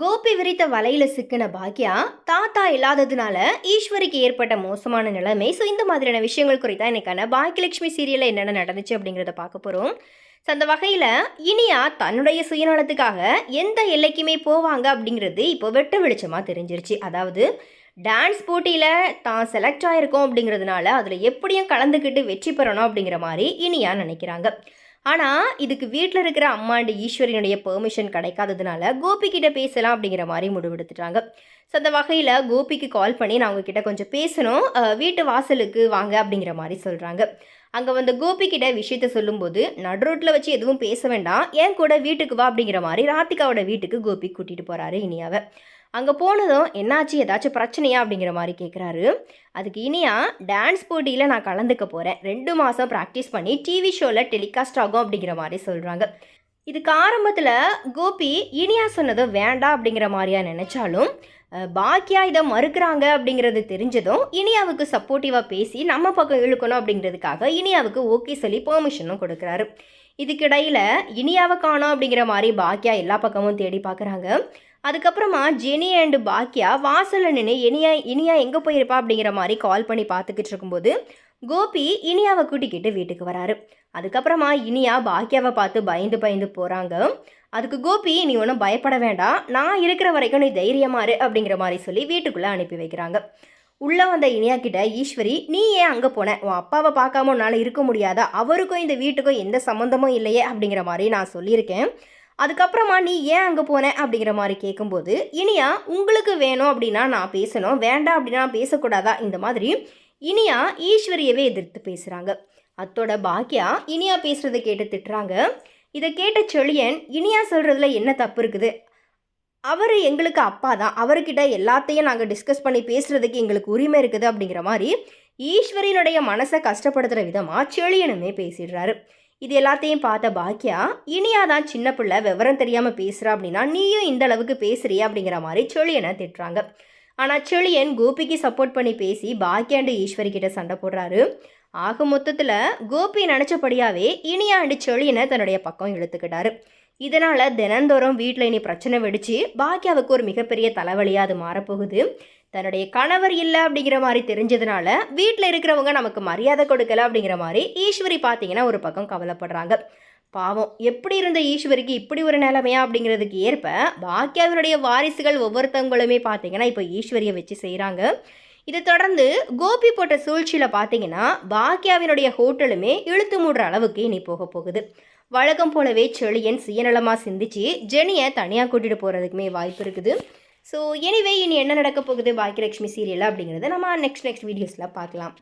கோபி விரித்த வலையில சிக்கின பாக்யா தாத்தா இல்லாததுனால ஈஸ்வரிக்கு ஏற்பட்ட மோசமான நிலைமை. ஸோ இந்த மாதிரியான விஷயங்கள் குறித்தா இன்னைக்கான பாக்கியலட்சுமி சீரியலில் என்னென்ன நடந்துச்சு அப்படிங்கிறத பார்க்க போகிறோம் ஸோ அந்த வகையில் இனியா தன்னுடைய சுயநலத்துக்காக எந்த எல்லைக்குமே போவாங்க அப்படிங்கிறது இப்போ வெட்ட வெளிச்சமாக தெரிஞ்சிருச்சு. அதாவது டான்ஸ் போட்டியில் தான் செலக்ட் ஆயிருக்கோம் அப்படிங்கிறதுனால அதில் எப்படியும் கலந்துக்கிட்டு வெற்றி பெறணும் அப்படிங்கிற மாதிரி இனியா நினைக்கிறாங்க. ஆனால் இதுக்கு வீட்டில் இருக்கிற அம்மாண்டு ஈஸ்வரியனுடைய பெர்மிஷன் கிடைக்காததுனால கோபிக்கிட்ட பேசலாம் அப்படிங்கிற மாதிரி முடிவெடுத்துட்டாங்க ஸோ அந்த வகையில் கோபிக்கு கால் பண்ணி நான் உங்ககிட்ட கொஞ்சம் பேசணும். வீட்டு வாசலுக்கு வாங்க அப்படிங்கிற மாதிரி சொல்கிறாங்க அங்கே வந்து கோபிக்கிட்ட விஷயத்த சொல்லும்போது நடு ரோட்டில் வச்சு எதுவும் பேச வேண்டாம். என் கூட வீட்டுக்கு வா அப்படிங்கிற மாதிரி ராதிகாவோட வீட்டுக்கு கோபி கூட்டிகிட்டு போகிறாரு இனியாவை. அங்கே போனதும் என்னாச்சு? ஏதாச்சும் பிரச்சனையா? அப்படிங்கிற மாதிரி கேட்குறாரு அதுக்கு இனியா டான்ஸ் போட்டியில் நான் கலந்துக்க போகிறேன் ரெண்டு மாதம் ப்ராக்டிஸ் பண்ணி டிவி ஷோவில் டெலிகாஸ்ட் ஆகும் அப்படிங்கிற மாதிரி சொல்கிறாங்க இதுக்கு ஆரம்பத்தில் கோபி இனியா சொன்னது வேண்டாம் அப்படிங்கிற மாதிரியா நினச்சாலும் பாக்கியா இதை மறுக்கிறாங்க அப்படிங்கிறது தெரிஞ்சதும் இனியாவுக்கு சப்போர்ட்டிவாக பேசி நம்ம பக்கம் இழுக்கணும் அப்படிங்கிறதுக்காக இனியாவுக்கு ஓகே சொல்லி பெர்மிஷனும் கொடுக்குறாரு. இதுக்கிடையில் இனியாவை காணோம் அப்படிங்கிற மாதிரி பாக்கியா எல்லா பக்கமும் தேடி பார்க்குறாங்க அதுக்கப்புறமா ஜெனி அண்டு பாக்கியா வாசலில் நின்று இனியா இனியா எங்கே போயிருப்பா? அப்படிங்கிற மாதிரி கால் பண்ணி பார்த்துக்கிட்டு இருக்கும்போது கோபி இனியாவை கூட்டிக்கிட்டு வீட்டுக்கு வராரு. அதுக்கப்புறமா இனியா பாக்கியாவை பார்த்து பயந்து பயந்து போகிறாங்க அதுக்கு கோபி நீ ஒன்றும் பயப்பட வேண்டாம். நான் இருக்கிற வரைக்கும் நீ தைரியமா இரு அப்படிங்கிற மாதிரி சொல்லி வீட்டுக்குள்ளே அனுப்பி வைக்கிறாங்க. உள்ளே வந்த இனியா கிட்ட ஈஸ்வரி நீ ஏன் அங்கே போன? உன் அப்பாவை பார்க்காம உன்னால் இருக்க முடியாதா? அவருக்கும் இந்த வீட்டுக்கும் எந்த சம்மந்தமும் இல்லையே? அப்படிங்கிற மாதிரி நான் சொல்லியிருக்கேன். அதுக்கப்புறமா நீ ஏன் அங்கே போன அப்படிங்கிற மாதிரி கேட்கும்போது இனியா உங்களுக்கு வேணும் அப்படின்னா நான் பேசணும் வேண்டாம் அப்படின்னா பேசக்கூடாதா? இந்த மாதிரி இனியா ஈஸ்வரியவே எதிர்த்து பேசுகிறாங்க அத்தோட பாக்கியா இனியா பேசுகிறத கேட்டு திட்டுறாங்க. இதை கேட்ட செழியன் இனியா சொல்கிறதுல என்ன தப்பு இருக்குது? அவர் எங்களுக்கு அப்பா தான். அவர்கிட்ட எல்லாத்தையும் நாங்கள் டிஸ்கஸ் பண்ணி பேசுகிறதுக்கு எங்களுக்கு உரிமை இருக்குது. அப்படிங்கிற மாதிரி ஈஸ்வரியனுடைய மனசை கஷ்டப்படுத்துகிற விதமாக செழியனுமே பேசிடுறாரு. இது எல்லாத்தையும் பார்த்த பாக்கியா இனியா தான் சின்ன பிள்ளை விவரம் தெரியாமல் பேசுகிறா அப்படின்னா நீயும் இந்த அளவுக்கு பேசுறியா அப்படிங்கிற மாதிரி செழியனை திட்டுறாங்க. ஆனால் செழியன் கோபிக்கு சப்போர்ட் பண்ணி பேசி பாக்கியாண்டு ஈஸ்வரி கிட்ட சண்டை போடுறாரு. ஆக மொத்தத்தில் கோபி நினச்சபடியாவே இனியாண்டு செழியனை தன்னுடைய பக்கம் இழுத்துக்கிட்டாரு. இதனால் தினந்தோறும் வீட்டில் இனி பிரச்சனை வெடிச்சு பாக்கியாவுக்கு ஒரு மிகப்பெரிய தலைவலியாக அது மாறப்போகுது. தன்னுடைய கணவர் இல்லை அப்படிங்கிற மாதிரி தெரிஞ்சதுனால வீட்டில் இருக்கிறவங்க நமக்கு மரியாதை கொடுக்கல அப்படிங்கிற மாதிரி ஈஸ்வரி பார்த்தீங்கன்னா ஒரு பக்கம் கவலைப்படுறாங்க. பாவம் எப்படி இருந்த ஈஸ்வரிக்கு இப்படி ஒரு நிலைமையா அப்படிங்கிறதுக்கு ஏற்ப பாக்கியாவினுடைய வாரிசுகள் ஒவ்வொருத்தவங்களுமே பார்த்தீங்கன்னா இப்போ ஈஸ்வரியை வச்சு செய்கிறாங்க இதை தொடர்ந்து கோபி போட்ட சூழ்ச்சியில் பார்த்தீங்கன்னா பாக்கியாவினுடைய ஹோட்டலுமே இழுத்து மூடுற அளவுக்கு இனி போக போகுது வழக்கம் போலவே செழியன் சுயநலமாக சிந்திச்சு ஜெனியை தனியாக கூட்டிகிட்டு போகிறதுக்குமே வாய்ப்பு இருக்குது. ஸோ எனிவே இனி என்ன நடக்க போகுது? பாக்கியலட்சுமி சீரியல் அப்படிங்கிறத நம்ம நெக்ஸ்ட் நெக்ஸ்ட் வீடியோஸில் பார்க்கலாம்.